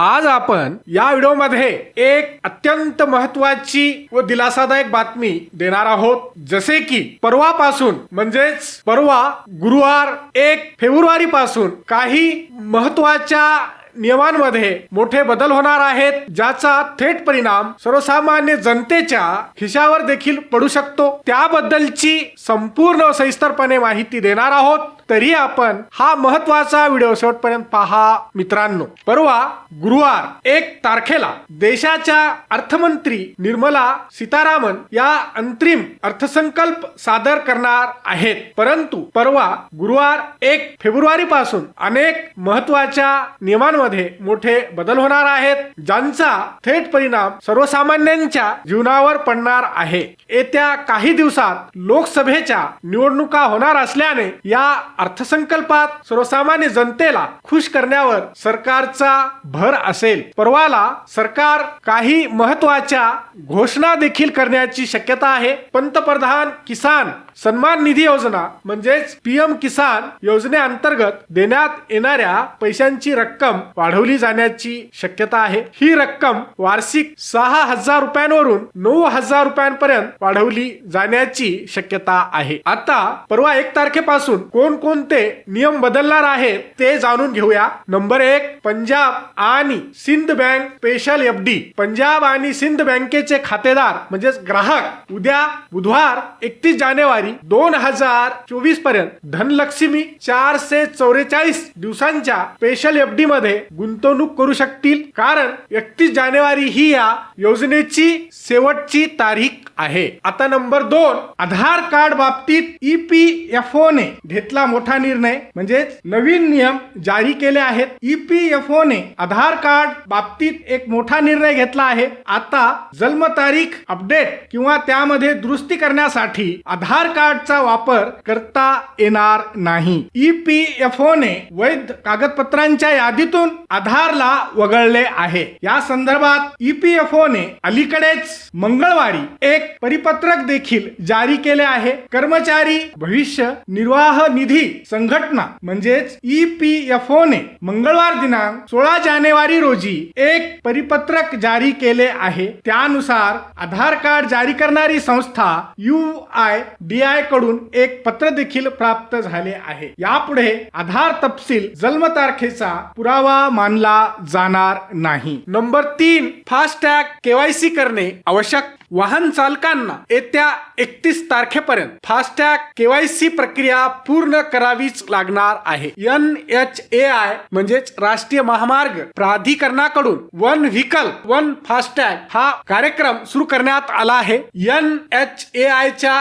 आज आपण या व्हिडिओमध्ये एक अत्यंत महत्वाची व दिलासादायक बातमी देणार आहोत. जसे की परवापासून म्हणजेच परवा गुरुवार एक फेब्रुवारी पासून काही महत्त्वाच्या नियमांमध्ये मोठे बदल होणार आहेत ज्याचा थेट परिणाम सर्वसामान्य जनतेच्या खिशावर देखील पडू शकतो. त्याबद्दलची संपूर्ण सविस्तरपणे माहिती देणार आहोत. तरी आपण हा महत्त्वाचा व्हिडिओ शेवटपर्यंत पहा मित्रांनो. परवा गुरुवार एक तारखेला देशाच्या अर्थमंत्री निर्मला सीतारामन या अंतरिम अर्थसंकल्प सादर करणार आहेत. परंतु परवा गुरुवार एक फेब्रुवारी पासून अनेक महत्त्वाच्या नियमांमध्ये मोठे बदल होणार आहेत ज्यांचा थेट परिणाम सर्वसामान्यांच्या जीवनावर पडणार आहे. येत्या काही दिवसात लोकसभेच्या निवडणुका होणार असल्याने या अर्थसंकल्पात सर्वसामान्य जनतेला खुश करण्यावर सरकारचा भर असेल. परवाला सरकार काही महत्त्वाच्या घोषणा देखील करण्याची शक्यता आहे. पंतप्रधान किसान सन्मान निधी योजना म्हणजेच पीएम किसान योजनेअंतर्गत देण्यात येणाऱ्या पैशांची रक्कम वाढवली जाण्याची शक्यता आहे. ही रक्कम वार्षिक सहा हजार रुपयांवरून नऊ हजार रुपयांपर्यंत वाढवली जाण्याची शक्यता आहे. आता परवा एक तारखेपासून कोणकोणते नियम बदलणार आहेत ते जाणून घेऊया. नंबर एक पंजाब आणि Sindh bank special F D. Punjab आणि सिंध बँकेचे खातेदार म्हणजेच ग्राहक उद्या बुधवार एकतीस जानेवारी दोन हजार चोवीसपर्यंत धनलक्ष्मी चारशे चौवेचाळीस दिवसांच्या स्पेशल एफ डी मध्ये गुंतवणूक करू शकतील. कारण एकतीस जानेवारी ही या योजनेची शेवटची तारीख आहे. आता नंबर दोन आधार कार्ड बाबतीत ई पी एफ ओ ने घेतला मोठा निर्णय. म्हणजे नवीन नियम जारी केले आहेत. ई पी एफ ओ ने आधार कार्ड बाबतीत एक मोठा निर्णय घेतला आहे. आता जन्मतारीख अपडेट किंवा त्यामध्ये दुरुस्ती करण्यासाठी आधार कार्डचा वापर करता येणार नाही. ई पी एफ ओने ने वैध कागदपत्रांच्या यादीतून आधारला वगळले आहे. या संदर्भात ई पी एफ ओने ने अलीकडेच मंगळवारी एक परिपत्रक देखील जारी केले आहे. कर्मचारी भविष्य निर्वाह निधी संघटना म्हणजेच ई पी एफ ओने ने मंगळवार दिनांक सोळा जानेवारी रोजी एक परिपत्रक जारी केले आहे. त्यानुसार आधार कार्ड जारी करणारी संस्था यू आय डी आयकडून एक पत्र देखील प्राप्त झाले आहे. यापुढे आधार तपशील जन्मतारखेचा पुरावा मानला जाणार नाही. नंबर तीन फास्टॅग केवायसी करणे आवश्यक. वाहन चालकांना येत्या एकतीस तारखेपर्यंत फास्टॅग केवायसी प्रक्रिया पूर्ण करावीच लागणार आहे. एन एच ए आय म्हणजेच राष्ट्रीय महामार्ग प्राधिकरणाकडून वन व्हीकल वन फास्टॅग हा कार्यक्रम सुरू करण्यात आला आहे. एन एच ए आय च्या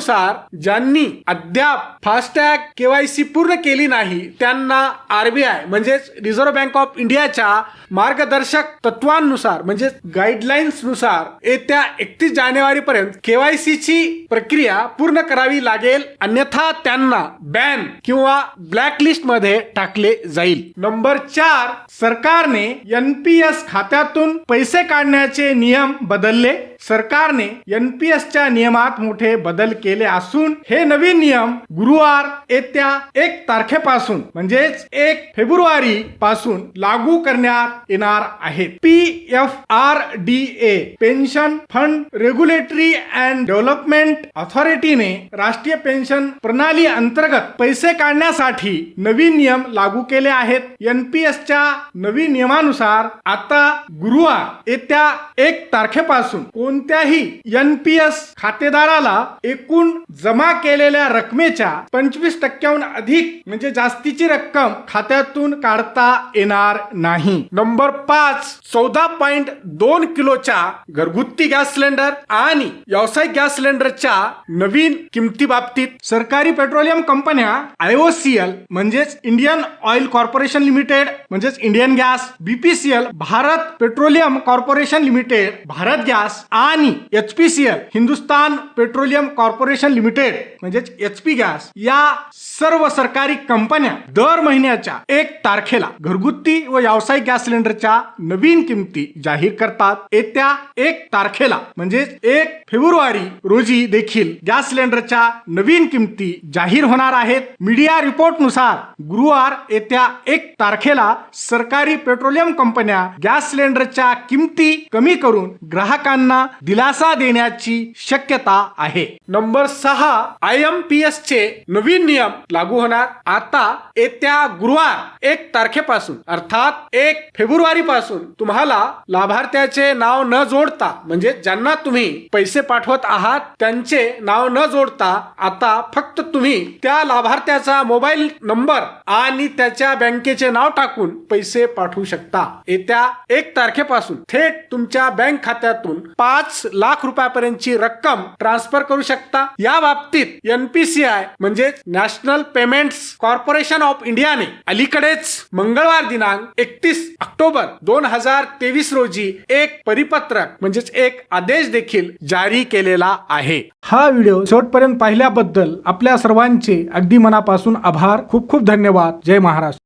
सूचनेनुसार ज्यांनी अद्याप फास्टॅग केवायसी पूर्ण केली नाही त्यांना आरबीआय म्हणजेच रिझर्व्ह बँक ऑफ इंडियाच्या मार्गदर्शक तत्वांनुसार म्हणजेच गाईडलाईन्सनुसार येत्या एकतीस जानेवारी पर्यंत केवायसी ची प्रक्रिया पूर्ण करावी लागेल. अन्यथा त्यांना बॅन किंवा ब्लॅकलिस्टमध्ये टाकले जाईल. नंबर चार सरकारने एनपीएस खात्यातून पैसे काढण्याचे नियम बदलले. सरकारने यन पी एसच्या नियमात मोठे बदल केले असून हे नवीन नियम गुरुवार येत्या एक तारखेपासून म्हणजेच एक फेब्रुवारी पासून लागू करण्यात येणार आहेत. P F R D A pension fund regulatory and development ऑथॉरिटीने राष्ट्रीय पेन्शन प्रणाली अंतर्गत पैसे काढण्यासाठी नवीन नियम लागू केले आहेत. यन पी एसच्या नवीन नियमानुसार आता गुरुवार येत्या एक तारखेपासून कोण कोणत्याही यन पी एस खातेदाराला एकूण जमा केलेल्या रकमेच्या पंचवीस टक्क्याहून अधिक म्हणजे जास्तीची रक्कम खात्यातून काढता येणार नाही. नंबर पाच चौदा पॉइंट दोन किलोच्या घरगुती गॅस सिलेंडर आणि व्यावसायिक गॅस सिलेंडरच्या नवीन किमती बाबतीत सरकारी पेट्रोलियम कंपन्या आयओसीएल म्हणजेच इंडियन ऑइल कॉर्पोरेशन लिमिटेड म्हणजेच Indian Gas BPCL Bharat Petroleum Corporation Limited Bharat Gas आणि H P C L Hindustan Petroleum Corporation Limited म्हणजेच एच पी गॅस या सर्व सरकारी कंपन्या दर महिन्याच्या एक तारखेला घरगुती व व्यावसायिक गॅस सिलेंडरच्या नवीन किमती जाहीर करतात. येत्या एक तारखेला म्हणजेच एक फेब्रुवारी रोजी देखील गॅस सिलेंडरच्या नवीन किमती जाहीर होणार आहेत. मीडिया रिपोर्टनुसार गुरुवार येत्या एक तारखेला सरकारी पेट्रोलियम कंपन्या गॅस सिलेंडरच्या किमती कमी करून ग्राहकांना दिलासा देण्याची शक्यता आहे. नंबर सहा आय एम पी एस चे नवीन नियम लागू होणार. आता येत्या गुरुवार एक तारखेपासून अर्थात एक फेब्रुवारी पासून तुम्हाला लाभार्थ्याचे नाव न जोडता म्हणजे ज्यांना तुम्ही पैसे पाठवत आहात त्यांचे नाव न जोडता आता फक्त तुम्ही त्या लाभार्थ्याचा मोबाईल नंबर आणि त्याच्या बँकेचे नाव टाकून पैसे पाठवू शकता. येत्या एक तारखेपासून थेट तुमच्या बँक खात्यातून पाच पाच लाख रुपयापर्यंतची रक्कम ट्रान्सफर करू शकता. या बाबतीत एनपीसीआय म्हणजे नॅशनल पेमेंट्स कॉर्पोरेशन ऑफ इंडियाने अलीकडेच मंगळवार दिनांक एकतीस ऑक्टोबर दोन हजार तेवीस रोजी एक परिपत्रक म्हणजेच एक आदेश देखील जारी केलेला आहे. हा व्हिडिओ शेवटपर्यंत पाहिल्याबद्दल आपल्या सर्वांचे अगदी मनापासून आभार. खूप खूप धन्यवाद. जय महाराष्ट्र.